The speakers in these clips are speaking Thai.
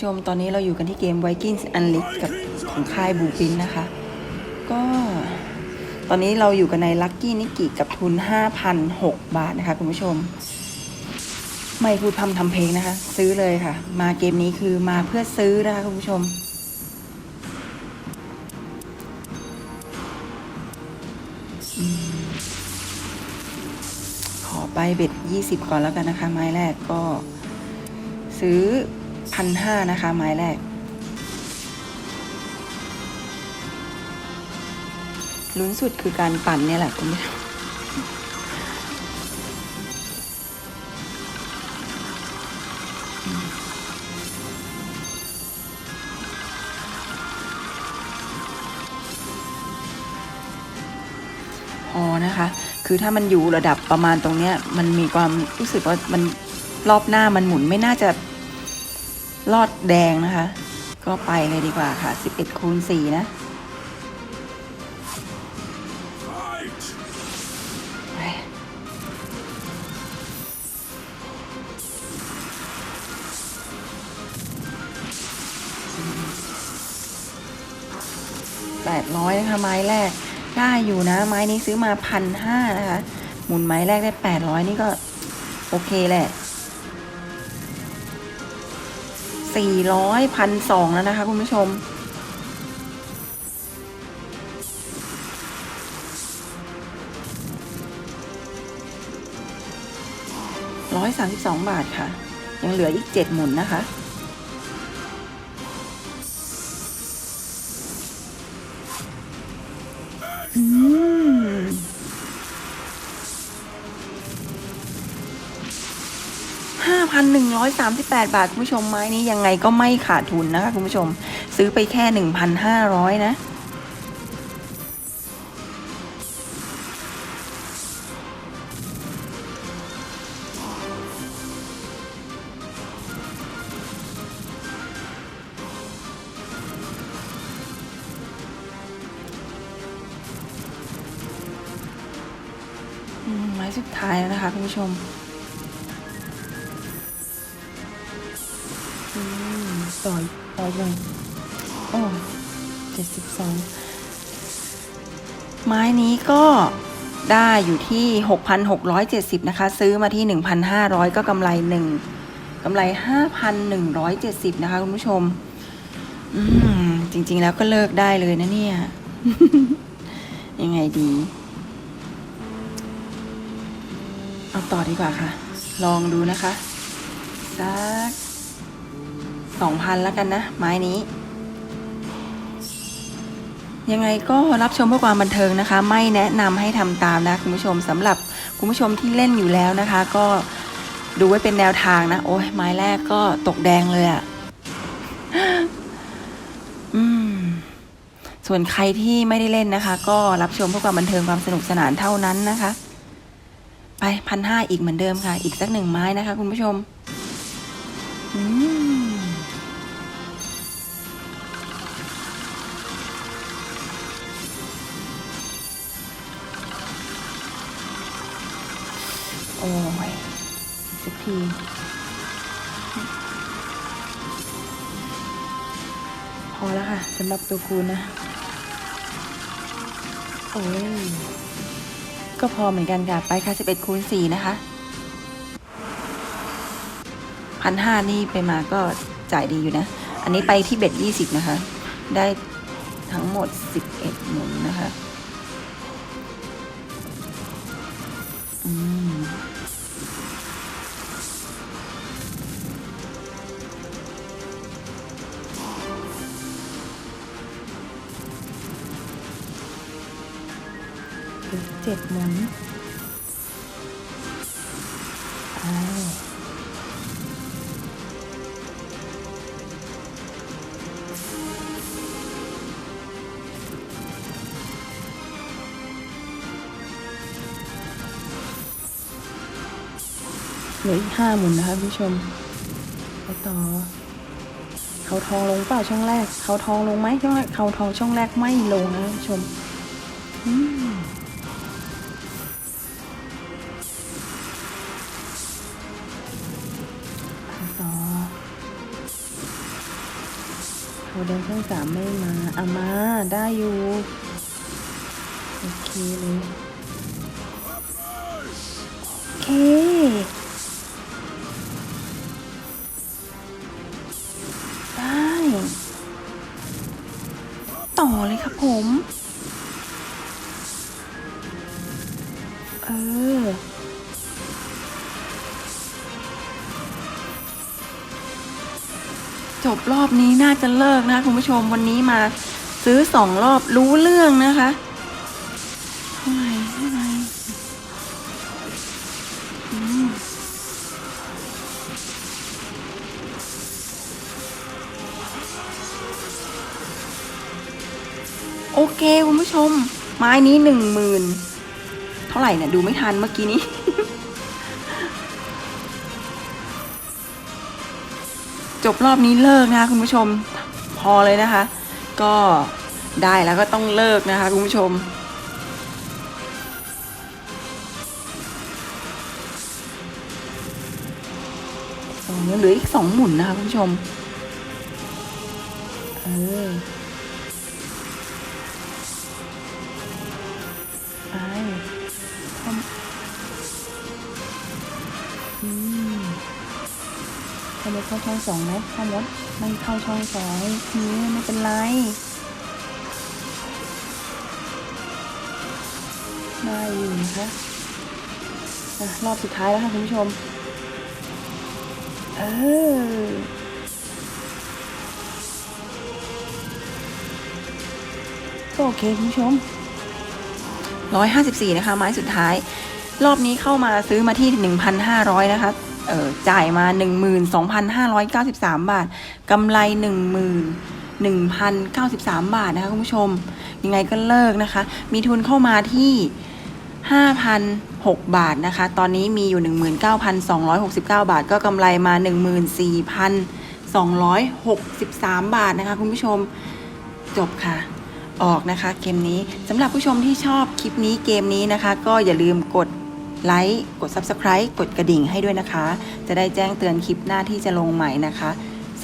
ผู้ชมตอนนี้เราอยู่กันที่เกม Vikings Unleashed กับของค่ายบูปินนะคะ ก็ตอนนี้เราอยู่กันใน Lucky นิกิกับทุน 5,006 บาทนะคะคุณผู้ชม ไม่พูดพำทำเพลงนะคะ ซื้อเลยค่ะ มาเกมนี้คือมาเพื่อซื้อนะคะคุณผู้ชมอืมขอไปเบ็ด 20 ก่อนแล้วกันนะคะ ไม้แรกก็ซื้อ พันห้านะคะไม้แรก ลุ้นสุดคือการปั่นเนี่ยแหละคุณผู้ชมพอนะคะ คือถ้ามันอยู่ระดับประมาณตรงเนี้ย มันมีความรู้สึกว่ามันรอบหน้ามันหมุนไม่น่าจะ รอดแดงนะคะ ก็ไปเลยดีกว่าค่ะ 11คูณ4นะแปดร้อยนะคะ ไม้แรกได้อยู่นะ ไม้นี้ซื้อมาพันห้านะคะ หมุนไม้แรกได้แปดร้อยนี่ก็ โอเคแหละ สี่ร้อยพันสองแล้วนะคะคุณผู้ชม ร้อยสามสิบสองบาทค่ะ ยังเหลืออีกเจ็ดหมุนนะคะอืม ห้าพันหนึ่งร้อยสามสิบาท คุณผู้ชมไม้นี้ยังไงก็ไม่ขาดทุนนะคะคุณผู้ชม ซื้อไปแค่หนึ่งพันะไม้สุดท้ายแล้วนะคะคุณผู้ชม ต่อยต่อยเลยโอ้เจ็ดสิบสองไม้นี้ก็ได้อยู่ที่ 6,670 นะคะ ซื้อมาที่ 1,500 ก็กำไรหนึ่งกำไร 5,170 นะคะ คุณผู้ชม อืม จริง ๆ แล้วก็เลิกได้เลยนะเนี่ย ยังไงดี เอาต่อดีกว่าค่ะ ลองดูนะคะสัก สองพันแล้วกันนะ ไม้นี้ ยังไงก็รับชมเพื่อความบันเทิงนะคะ ไม่แนะนำให้ทำตามนะคุณผู้ชมสำหรับคุณผู้ชมที่เล่นอยู่แล้วนะคะ ก็ดูไว้เป็นแนวทางนะ โอ้ยไม้แรกก็ตกแดงเลยอะ่ะอืม ส่วนใครที่ไม่ได้เล่นนะคะ ก็รับชมเพื่อความบันเทิงความสนุกสนานเท่านั้นนะคะ ไปพันห้าอีกเหมือนเดิมค่ะ อีกสักหนึ่งไม้นะคะ คุณผู้ชม อืม ที พอแล้วค่ะสำหรับตัวคูณนะ โอ้ย ก็พอเหมือนกันค่ะ ไปค่ะ 11คูณ4นะคะพันห้านี่ไปมาก็จ่ายดีอยู่นะ อันนี้ไปที่เบ็ด20นะคะ ได้ทั้งหมด11หมุนนะคะ จ็ดหมุนเหลืออีกห้าหมุนนะคะผู้ชมไปต่อ เขาทองลงเปล่าช่องแรก เขาทองลงไหมช่องแรกเขาทองช่องแรกไม่ลงนะผู้ชมอืม ดงช่องสามไม่มาอามา ได้อยู่ โอเคเลยโอเค ได้ ต่อเลยครับผม จบรอบนี้น่าจะเลิกนะคุณผู้ชมวันนี้มาซื้อสองรอบรู้เรื่องนะคะเท่าไหร่เท่าไหร่โอเคคุณผู้ชม ไม้นี้หนึ่งหมื่นเท่าไหร่เนี่ยดูไม่ทันเมื่อกี้นี้ จบรอบนี้เลิกนะคะคุณผู้ชมพอเลยนะคะ ก็ได้แล้วก็ต้องเลิกนะคะคุณผู้ชม สองเหลืออีกสองหมุนนะคะคุณผู้ชมเออ ทำไมเข้าช่องสองไหมเข้ามดไม่เข้าช่องสองนี่ไม่เป็นไรได้อยู่นะคะอะรอบสุดท้ายแล้วค่ะคุณผู้ชม เออก็โอเคคุณผู้ชมร้อยห้าสิบสี่นะคะ ไม้สุดท้าย รอบนี้เข้ามาซื้อมาที่หนึ่งพันห้าร้อยนะคะ ออจ่ายมาหนึ่งหมื่นสองพันห้าร้อยเก้าสิบสามบาทกำไรหนึ่งหมื่นหนึ่งพันเก้าสิบสามบาทนะคะคุณผู้ชม ยังไงก็เลิกนะคะ มีทุนเข้ามาที่ห้าพันหกบาทนะคะ ตอนนี้มีอยู่หนึ่งหมื่นเก้าพันสองร้อยหกสิบเก้าบาท ก็กำไรมาหนึ่งหมื่นสี่พันสองร้อยหกสิบสามบาทนะคะ คุณผู้ชมจบค่ะ ออกนะคะเกมนี้สำหรับผู้ชมที่ชอบคลิปนี้เกมนี้นะคะ ก็อย่าลืมกด ไลค์กด Subscribe กดกระดิ่งให้ด้วยนะคะ จะได้แจ้งเตือนคลิปหน้าที่จะลงใหม่นะคะ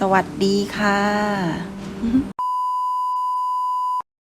สวัสดีค่ะ